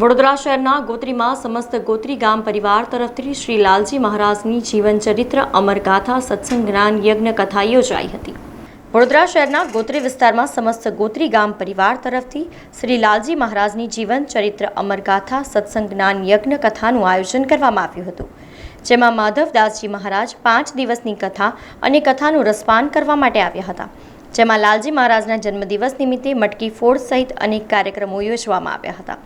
વડોદરા શહેરના ગોત્રીમાં સમસ્ત ગોત્રી ગામ પરિવાર તરફથી શ્રી લાલજી મહારાજની જીવન ચરિત્ર, અમરગાથા, સત્સંગ, જ્ઞાન, યજ્ઞ કથા યોજાઈ હતી. વડોદરા શહેરના ગોત્રી વિસ્તારમાં સમસ્ત ગોત્રી ગામ પરિવાર તરફથી શ્રી લાલજી મહારાજની જીવન ચરિત્ર, અમરગાથા, સત્સંગ, જ્ઞાન, યજ્ઞ કથાનું આયોજન કરવામાં આવ્યું હતું. જેમાં માધવદાસજી મહારાજ પાંચ દિવસની કથા અને કથાનું રસપાન કરવા માટે આવ્યા હતા. જેમાં લાલજી મહારાજના જન્મદિવસ નિમિત્તે મટકી ફોડ સહિત અનેક કાર્યક્રમો યોજવામાં આવ્યા હતા.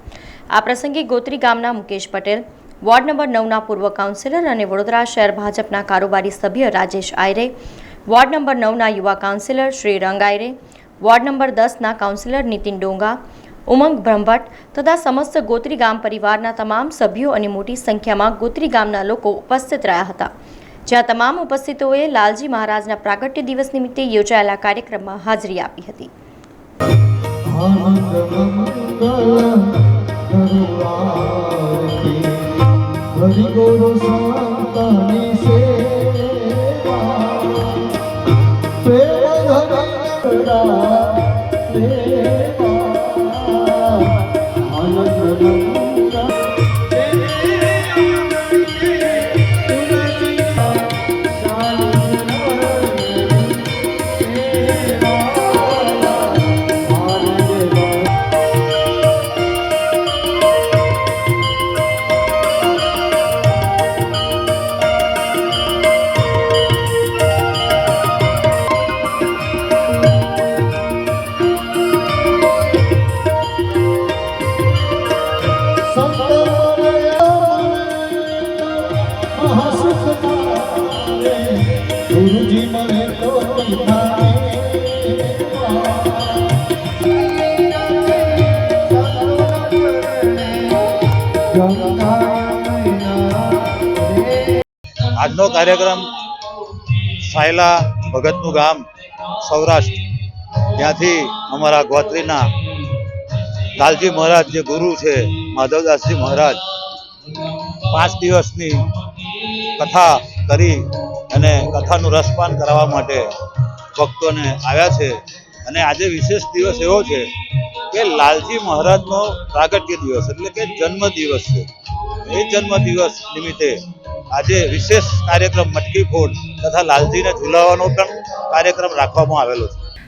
આ પ્રસંગે ગોત્રી ગામના મુકેશ પટેલ, વોર્ડ નંબર નવના પૂર્વ કાઉન્સિલર અને વડોદરા શહેર ભાજપના કારોબારી સભ્ય રાજેશ આયરે, વોર્ડ નંબર નવના યુવા councillor Shri Rang Ayre, ward number દસના કાઉન્સિલર નીતિન ડોંગા, ઉમંગ બ્રહ્મભટ્ટ તથા સમસ્ત ગોત્રી ગામ પરિવારના તમામ સભ્યો અને મોટી સંખ્યામાં ગોત્રી ગામના લોકો ઉપસ્થિત રહ્યા હતા. જ્યાં તમામ ઉપસ્થિતોએ લાલજી મહારાજના પ્રાગટ્ય દિવસ નિમિત્તે યોજાયેલા કાર્યક્રમમાં હાજરી આપી હતી. આજનો કાર્યક્રમ સાયલા ભગતનું ગામ સૌરાષ્ટ્ર. ત્યાંથી અમારા ગોત્રીના લાલજી મહારાજ જે ગુરુ છે, માધવદાસજી મહારાજ, પાંચ દિવસની કથા કરી અને કથાનું રસપાન કરાવવા માટે ભક્તોને આવ્યા છે. અને આજે વિશેષ દિવસ એવો છે કે લાલજી મહારાજનો પ્રાગટ્ય દિવસ એટલે કે જન્મ દિવસ છે. એ જન્મ દિવસ નિમિત્તે આજે વિશેષ કાર્યક્રમ મટકી ફોડ તથા લાલજીને ઝુલાવવાનો પણ કાર્યક્રમ રાખવામાં આવેલો છે.